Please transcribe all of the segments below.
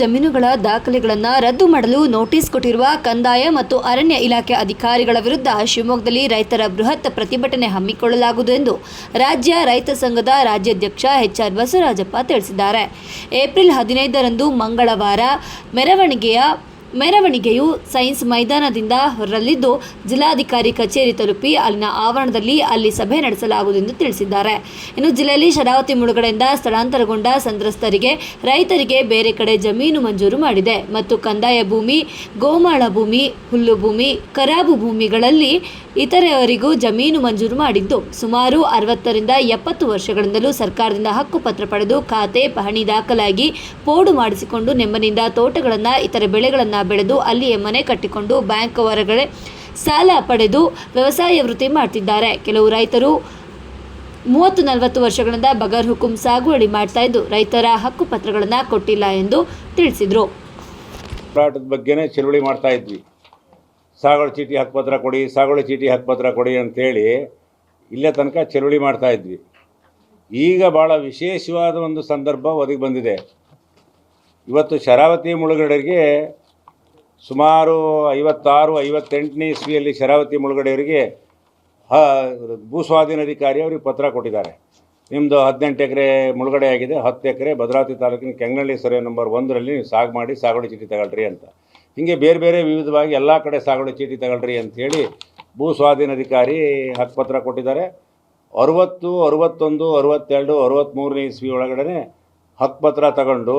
ಜಮೀನುಗಳ ದಾಖಲೆಗಳನ್ನು ರದ್ದು ಮಾಡಲು ನೋಟಿಸ್ ಕೊಟ್ಟಿರುವ ಕಂದಾಯ ಮತ್ತು ಅರಣ್ಯ ಇಲಾಖೆ ಅಧಿಕಾರಿಗಳ ವಿರುದ್ಧ ಶಿವಮೊಗ್ಗದಲ್ಲಿ ರೈತರ ಬೃಹತ್ ಪ್ರತಿಭಟನೆ ಹಮ್ಮಿಕೊಳ್ಳಲಾಗುವುದು ಎಂದು ರಾಜ್ಯ ರೈತ ಸಂಘದ ರಾಜ್ಯಾಧ್ಯಕ್ಷ ಎಚ್ ಆರ್ ಬಸವರಾಜಪ್ಪ ತಿಳಿಸಿದ್ದಾರೆ. ಏಪ್ರಿಲ್ ಹದಿನೈದರಂದು ಮಂಗಳವಾರ ಮೆರವಣಿಗೆಯ ಮೆರವಣಿಗೆಯು ಸೈನ್ಸ್ ಮೈದಾನದಿಂದ ಹೊರಲಿದ್ದು, ಜಿಲ್ಲಾಧಿಕಾರಿ ಕಚೇರಿ ತಲುಪಿ ಅಲ್ಲಿನ ಆವರಣದಲ್ಲಿ ಅಲ್ಲಿ ಸಭೆ ನಡೆಸಲಾಗುವುದು ಎಂದು ತಿಳಿಸಿದ್ದಾರೆ. ಇನ್ನು ಜಿಲ್ಲೆಯಲ್ಲಿ ಶರಾವತಿ ಮುಳುಗಡೆಯಿಂದ ಸ್ಥಳಾಂತರಗೊಂಡ ಸಂತ್ರಸ್ತರಿಗೆ, ರೈತರಿಗೆ ಬೇರೆ ಕಡೆ ಜಮೀನು ಮಂಜೂರು ಮಾಡಿದೆ. ಮತ್ತು ಕಂದಾಯ ಭೂಮಿ, ಗೋಮಾಳ ಭೂಮಿ, ಹುಲ್ಲು ಭೂಮಿ, ಕರಾಬು ಭೂಮಿಗಳಲ್ಲಿ ಇತರೆಯವರಿಗೂ ಜಮೀನು ಮಂಜೂರು ಮಾಡಿದ್ದು. ಸುಮಾರು ಅರವತ್ತರಿಂದ ಎಪ್ಪತ್ತು ವರ್ಷಗಳಿಂದಲೂ ಸರ್ಕಾರದಿಂದ ಹಕ್ಕುಪತ್ರ ಪಡೆದು ಖಾತೆ, ಪಹಣಿ ದಾಖಲಾಗಿ ಪೋಡು ಮಾಡಿಸಿಕೊಂಡು, ನೆಮ್ಮದಿಯಿಂದ ತೋಟಗಳನ್ನು, ಇತರೆ ಬೆಳೆಗಳನ್ನು ಬೆಳೆದು ಅಲ್ಲಿಯೇ ಮನೆ ಕಟ್ಟಿಕೊಂಡು ಬ್ಯಾಂಕ್ ಹೊರಗಡೆ ಸಾಲ ಪಡೆದು ವ್ಯವಸಾಯ ವೃತ್ತಿ ಮಾಡ್ತಿದ್ದಾರೆ. ಕೆಲವು ರೈತರು ಮೂವತ್ತು ನಲವತ್ತು ವರ್ಷಗಳಿಂದ ಬಗರ್ ಹುಕುಂ ಸಾಗುವಳಿ ಮಾಡ್ತಾ ಇದ್ದು ರೈತರ ಹಕ್ಕುಪತ್ರಗಳನ್ನು ಕೊಟ್ಟಿಲ್ಲ ಎಂದು ತಿಳಿಸಿದರು. ಹೋರಾಟದ ಬಗ್ಗೆನೇ ಚಳುವಳಿ ಮಾಡ್ತಾ ಇದ್ವಿ. ಸಾಗುವಳಿ ಚೀಟಿ ಹಕ್ಕುಪತ್ರ ಕೊಡಿ, ಸಾಗುವಳಿ ಚೀಟಿ ಹಕ್ಕುಪತ್ರ ಕೊಡಿ ಅಂತೇಳಿ ಇಲ್ಲೇ ತನಕ ಚಳುವಳಿ ಮಾಡ್ತಾ ಇದ್ವಿ. ಈಗ ಭಾಳ ವಿಶೇಷವಾದ ಒಂದು ಸಂದರ್ಭ ಒದಗಿ ಬಂದಿದೆ. ಇವತ್ತು ಶರಾವತಿ ಮುಳುಗಡೆಗೆ ಸುಮಾರು ಐವತ್ತಾರು, ಐವತ್ತೆಂಟನೇ ಇಸ್ವಿಯಲ್ಲಿ ಶರಾವತಿ ಮುಳುಗಡೆಯವರಿಗೆ, ಹ ಭೂ ಸ್ವಾಧೀನಾಧಿಕಾರಿ ಅವ್ರಿಗೆ ಪತ್ರ ಕೊಟ್ಟಿದ್ದಾರೆ. ನಿಮ್ಮದು ಹದಿನೆಂಟು ಎಕರೆ ಮುಳುಗಡೆ ಆಗಿದೆ, ಹತ್ತು ಎಕರೆ ಭದ್ರಾವತಿ ತಾಲೂಕಿನ ಕೆಂಗನಳ್ಳಿ ಸರ್ವೆ ನಂಬರ್ ಒಂದರಲ್ಲಿ ನೀವು ಸಾಗ ಮಾಡಿ ಸಾಗುವಳಿ ಚೀಟಿ ತಗೊಳ್ರಿ ಅಂತ. ಹೀಗೆ ಬೇರೆ ಬೇರೆ ವಿವಿಧವಾಗಿ ಎಲ್ಲ ಕಡೆ ಸಾಗುವಳಿ ಚೀಟಿ ತಗೊಳ್ರಿ ಅಂಥೇಳಿ ಭೂ ಸ್ವಾಧೀನಾಧಿಕಾರಿ ಹಕ್ಕುಪತ್ರ ಕೊಟ್ಟಿದ್ದಾರೆ. ಅರುವತ್ತು, ಅರುವತ್ತೊಂದು, ಅರುವತ್ತೆರಡು ಅರುವತ್ತ್ಮೂರನೇ ಇಸ್ವಿ ಒಳಗಡೆ ಹಕ್ಕುಪತ್ರ ತಗೊಂಡು,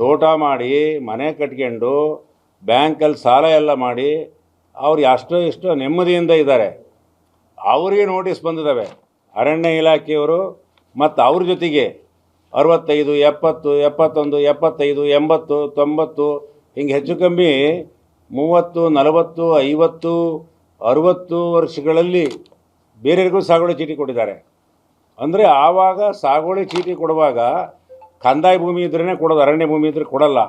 ತೋಟ ಮಾಡಿ, ಮನೆ ಕಟ್ಕೊಂಡು ಬ್ಯಾಂಕಲ್ಲಿ ಸಾಲ ಎಲ್ಲ ಮಾಡಿ ಅವ್ರು ಅಷ್ಟೋ ಇಷ್ಟು ನೆಮ್ಮದಿಯಿಂದ ಇದ್ದಾರೆ. ಅವರಿಗೆ ನೋಟಿಸ್ ಬಂದಿದ್ದಾವೆ. ಅರಣ್ಯ ಇಲಾಖೆಯವರು ಮತ್ತು ಅವ್ರ ಜೊತೆಗೆ ಅರವತ್ತೈದು, ಎಪ್ಪತ್ತು, ಎಪ್ಪತ್ತೊಂದು, ಎಪ್ಪತ್ತೈದು, ಎಂಬತ್ತು, ತೊಂಬತ್ತು, ಹಿಂಗೆ ಹೆಚ್ಚು ಕಮ್ಮಿ ಮೂವತ್ತು, ನಲವತ್ತು, ಐವತ್ತು, ಅರುವತ್ತು ವರ್ಷಗಳಲ್ಲಿ ಬೇರೆಯವ್ರಿಗೂ ಸಾಗುವಳಿ ಚೀಟಿ ಕೊಟ್ಟಿದ್ದಾರೆ. ಅಂದರೆ ಆವಾಗ ಸಾಗುವಳಿ ಚೀಟಿ ಕೊಡುವಾಗ ಕಂದಾಯ ಭೂಮಿ ಇದ್ರೇ ಕೊಡೋದು, ಅರಣ್ಯ ಭೂಮಿ ಇದ್ರೆ ಕೊಡಲ್ಲ.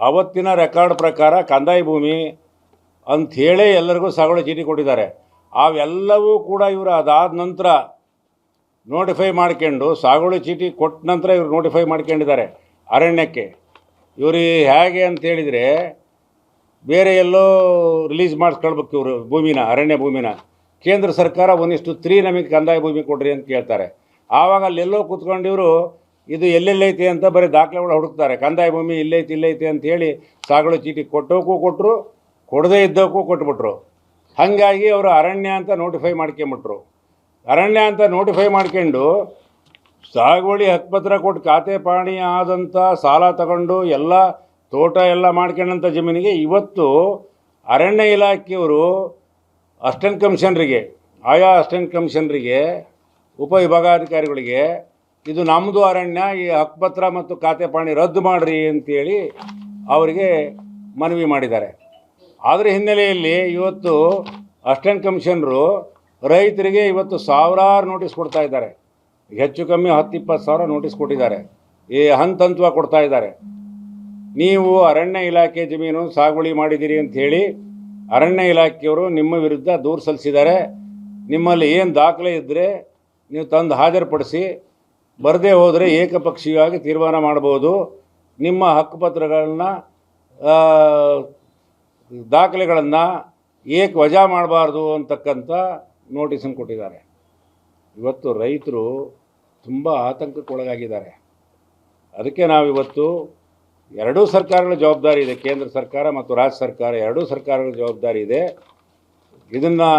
ಅವತ್ತಿನ ರೆಕಾರ್ಡ್ ಪ್ರಕಾರ ಕಂದಾಯ ಭೂಮಿ ಅಂಥೇಳೇ ಎಲ್ಲರಿಗೂ ಸಾಗುವಳಿ ಚೀಟಿ ಕೊಟ್ಟಿದ್ದಾರೆ. ಅವೆಲ್ಲವೂ ಕೂಡ ಇವರು ಅದಾದ ನಂತರ ನೋಟಿಫೈ ಮಾಡ್ಕೊಂಡು ಸಾಗುವಳಿ ಚೀಟಿ ಕೊಟ್ಟ ನಂತರ ಇವರು ನೋಟಿಫೈ ಮಾಡ್ಕೊಂಡಿದ್ದಾರೆ ಅರಣ್ಯಕ್ಕೆ. ಇವರು ಹೇಗೆ ಅಂತ ಹೇಳಿದರೆ ಬೇರೆ ಎಲ್ಲೋ ರಿಲೀಸ್ ಮಾಡಿಸ್ಕೊಳ್ಬೇಕು ಇವರು ಭೂಮಿನ, ಅರಣ್ಯ ಭೂಮಿನ. ಕೇಂದ್ರ ಸರ್ಕಾರ ಒಂದಿಷ್ಟು ತ್ರೀ ನಮಗೆ ಕಂದಾಯ ಭೂಮಿ ಕೊಡ್ರಿ ಅಂತ ಕೇಳ್ತಾರೆ. ಆವಾಗ ಅಲ್ಲೆಲ್ಲೋ ಕೂತ್ಕೊಂಡು ಇವರು ಇದು ಎಲ್ಲೆಲ್ಲೈತಿ ಅಂತ ಬರೀ ದಾಖಲೆಗಳು ಹುಡುಕ್ತಾರೆ. ಕಂದಾಯ ಭೂಮಿ ಇಲ್ಲೈತಿ ಇಲ್ಲೈತಿ ಅಂತ ಹೇಳಿ ಸಾಗುವಳಿ ಚೀಟಿ ಕೊಟ್ಟೋಕ್ಕೂ ಕೊಟ್ಟರು ಕೊಡದೇ ಇದ್ದೋಕ್ಕೂ ಕೊಟ್ಬಿಟ್ರು. ಹಾಗಾಗಿ ಅವರು ಅರಣ್ಯ ಅಂತ ನೋಟಿಫೈ ಮಾಡ್ಕೊಂಬಿಟ್ರು. ಅರಣ್ಯ ಅಂತ ನೋಟಿಫೈ ಮಾಡ್ಕೊಂಡು ಸಾಗುವಳಿ ಹಕ್ಕುಪತ್ರ ಕೊಟ್ಟು ಖಾತೆ ಪಾಣಿ ಆದಂಥ ಸಾಲ ತಗೊಂಡು ಎಲ್ಲ ತೋಟ ಎಲ್ಲ ಮಾಡ್ಕೊಂಡಂಥ ಜಮೀನಿಗೆ ಇವತ್ತು ಅರಣ್ಯ ಇಲಾಖೆಯವರು ಅಸ್ಟೆಂಟ್ ಕಮಿಷನರಿಗೆ, ಆಯಾ ಅಸ್ಟೆಂಟ್ ಕಮಿಷನರಿಗೆ ಉಪವಿಭಾಗಾಧಿಕಾರಿಗಳಿಗೆ ಇದು ನಮ್ಮದು ಅರಣ್ಯ, ಈ ಹಕ್ಕುಪತ್ರ ಮತ್ತು ಖಾತೆ ಪಾಣಿ ರದ್ದು ಮಾಡಿರಿ ಅಂತೇಳಿ ಅವರಿಗೆ ಮನವಿ ಮಾಡಿದ್ದಾರೆ. ಅದರ ಹಿನ್ನೆಲೆಯಲ್ಲಿ ಇವತ್ತು ಅಸ್ಟೆಂಟ್ ಕಮಿಷನರು ರೈತರಿಗೆ ಇವತ್ತು ಸಾವಿರಾರು ನೋಟಿಸ್ ಕೊಡ್ತಾ ಇದ್ದಾರೆ. ಹೆಚ್ಚು ಕಮ್ಮಿ ಹತ್ತು ಇಪ್ಪತ್ತು ಸಾವಿರ ನೋಟಿಸ್ ಕೊಟ್ಟಿದ್ದಾರೆ. ಈ ಹಂತ ಹಂತವಾಗಿ ಕೊಡ್ತಾ ಇದ್ದಾರೆ. ನೀವು ಅರಣ್ಯ ಇಲಾಖೆ ಜಮೀನು ಸಾಗುವಳಿ ಮಾಡಿದ್ದೀರಿ ಅಂತ ಹೇಳಿ ಅರಣ್ಯ ಇಲಾಖೆಯವರು ನಿಮ್ಮ ವಿರುದ್ಧ ದೂರು ಸಲ್ಲಿಸಿದ್ದಾರೆ. ನಿಮ್ಮಲ್ಲಿ ಏನು ದಾಖಲೆ ಇದ್ದರೆ ನೀವು ತಂದು ಹಾಜರುಪಡಿಸಿ ಬರದೇ ಹೋದರೆ ಏಕಪಕ್ಷೀಯವಾಗಿ ತೀರ್ಮಾನ ಮಾಡ್ಬೋದು ನಿಮ್ಮ ಹಕ್ಕುಪತ್ರಗಳನ್ನು ದಾಖಲೆಗಳನ್ನು ಏಕ ವಜಾ ಮಾಡಬಾರ್ದು ಅಂತಕ್ಕಂಥ ನೋಟಿಸನ್ನು ಕೊಟ್ಟಿದ್ದಾರೆ. ಇವತ್ತು ರೈತರು ತುಂಬ ಆತಂಕಕ್ಕೊಳಗಾಗಿದ್ದಾರೆ. ಅದಕ್ಕೆ ನಾವಿವತ್ತು ಎರಡೂ ಸರ್ಕಾರಗಳ ಜವಾಬ್ದಾರಿ ಇದೆ. ಕೇಂದ್ರ ಸರ್ಕಾರ ಮತ್ತು ರಾಜ್ಯ ಸರ್ಕಾರ ಎರಡೂ ಸರ್ಕಾರಗಳ ಜವಾಬ್ದಾರಿ ಇದೆ. ಇದನ್ನು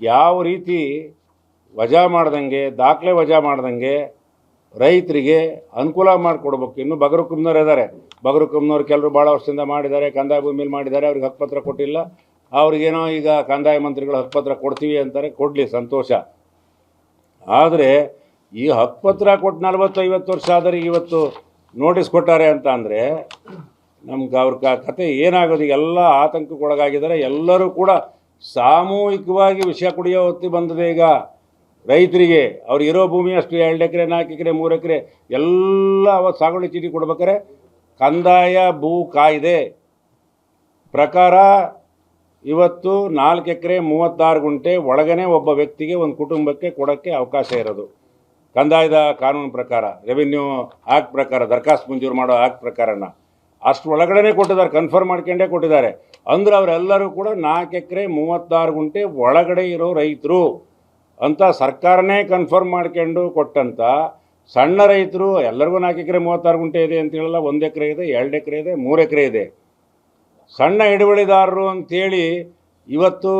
ಯಾವ ರೀತಿ ವಜಾ ಮಾಡ್ದಂಗೆ, ದಾಖಲೆ ವಜಾ ಮಾಡ್ದಂಗೆ ರೈತರಿಗೆ ಅನುಕೂಲ ಮಾಡಿಕೊಡ್ಬೇಕು. ಇನ್ನು ಬಗರು ಕುಮ್ನವ್ರು ಇದ್ದಾರೆ ಬಗರು ಕುಮ್ನವ್ರು ಕೆಲವರು ಭಾಳ ವರ್ಷದಿಂದ ಮಾಡಿದ್ದಾರೆ, ಕಂದಾಯ ಭೂಮಿಲಿ ಮಾಡಿದ್ದಾರೆ, ಅವ್ರಿಗೆ ಹಕ್ಕುಪತ್ರ ಕೊಟ್ಟಿಲ್ಲ. ಅವ್ರಿಗೇನೋ ಈಗ ಕಂದಾಯ ಮಂತ್ರಿಗಳು ಹಕ್ಕುಪತ್ರ ಕೊಡ್ತೀವಿ ಅಂತಾರೆ, ಕೊಡಲಿ, ಸಂತೋಷ. ಆದರೆ ಈ ಹಕ್ಕುಪತ್ರ ಕೊಟ್ಟು ನಲ್ವತ್ತು ಐವತ್ತು ವರ್ಷ ಆದರೆ ಇವತ್ತು ನೋಟಿಸ್ ಕೊಟ್ಟಾರೆ ಅಂತ ಅಂದರೆ ನಮ್ಗೆ ಅವ್ರ ಕತೆ ಏನಾಗೋದು? ಎಲ್ಲ ಆತಂಕಕ್ಕೊಳಗಾಗಿದ್ದಾರೆ. ಎಲ್ಲರೂ ಕೂಡ ಸಾಮೂಹಿಕವಾಗಿ ವಿಷಯ ಕುಡಿಯೋ ಹೊತ್ತಿ ಬಂದಿದೆ ಈಗ. ರೈತರಿಗೆ ಅವ್ರು ಇರೋ ಭೂಮಿ ಅಷ್ಟು ಎರಡು ಎಕರೆ, ನಾಲ್ಕು ಎಕರೆ, ಮೂರು ಎಕರೆ, ಎಲ್ಲ ಅವತ್ತು ಸಾಗುವಳಿ ಚೀಟಿ ಕೊಡ್ಬೇಕಾರೆ ಕಂದಾಯ ಭೂ ಕಾಯ್ದೆ ಪ್ರಕಾರ ಇವತ್ತು ನಾಲ್ಕು ಎಕರೆ ಮೂವತ್ತಾರು ಗುಂಟೆ ಒಳಗನೆ ಒಬ್ಬ ವ್ಯಕ್ತಿಗೆ ಒಂದು ಕುಟುಂಬಕ್ಕೆ ಕೊಡೋಕ್ಕೆ ಅವಕಾಶ ಇರೋದು. ಕಂದಾಯದ ಕಾನೂನು ಪ್ರಕಾರ ರೆವಿನ್ಯೂ ಆ್ಯಕ್ಟ್ ಪ್ರಕಾರ, ದರಖಾಸ್ತು ಮಂಜೂರು ಮಾಡೋ ಆ್ಯಕ್ಟ್ ಪ್ರಕಾರನ ಅಷ್ಟು ಒಳಗಡೆ ಕೊಟ್ಟಿದ್ದಾರೆ ಕನ್ಫರ್ಮ್ ಮಾಡ್ಕೊಂಡೇ ಕೊಟ್ಟಿದ್ದಾರೆ. ಅಂದ್ರೆ ಅವರೆಲ್ಲರೂ ಕೂಡ ನಾಲ್ಕು ಎಕರೆ ಮೂವತ್ತಾರು ಗುಂಟೆ ಒಳಗಡೆ ಇರೋ ರೈತರು. ಅಂತ ಸರ್ಕಾರನೇ ಕನ್ಫರ್ಮ್ ಮಾಡ್ಕೊಂಡು ಕೊಟ್ಟಂತ ಸಣ್ಣ ರೈತರು, ಎಲ್ಲರಿಗೂ ನಾಲ್ಕು ಎಕರೆ ಮೂವತ್ತಾರು ಗುಂಟೆ ಇದೆ ಅಂತ ಹೇಳಲ್ಲ, ಒಂದು ಎಕರೆ ಇದೆ, ಎರಡು ಎಕರೆ ಇದೆ, ಮೂರು ಎಕರೆ ಇದೆ. ಸಣ್ಣ ಹಿಡುವಳಿದಾರರು ಅಂತೇಳಿ ಇವತ್ತು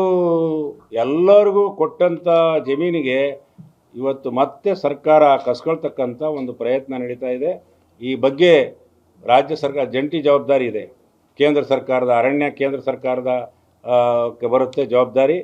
ಎಲ್ಲರಿಗೂ ಕೊಟ್ಟಂಥ ಜಮೀನಿಗೆ ಇವತ್ತು ಮತ್ತೆ ಸರ್ಕಾರ ಕಸ್ಕೊಳ್ತಕ್ಕಂಥ ಒಂದು ಪ್ರಯತ್ನ ನಡೀತಾ ಇದೆ. ಈ ಬಗ್ಗೆ ರಾಜ್ಯ ಸರ್ಕಾರ, ಜಂಟಿ ಜವಾಬ್ದಾರಿ ಇದೆ. ಕೇಂದ್ರ ಸರ್ಕಾರದ ಅರಣ್ಯ, ಕೇಂದ್ರ ಸರ್ಕಾರದ ಬರುತ್ತೆ ಜವಾಬ್ದಾರಿ.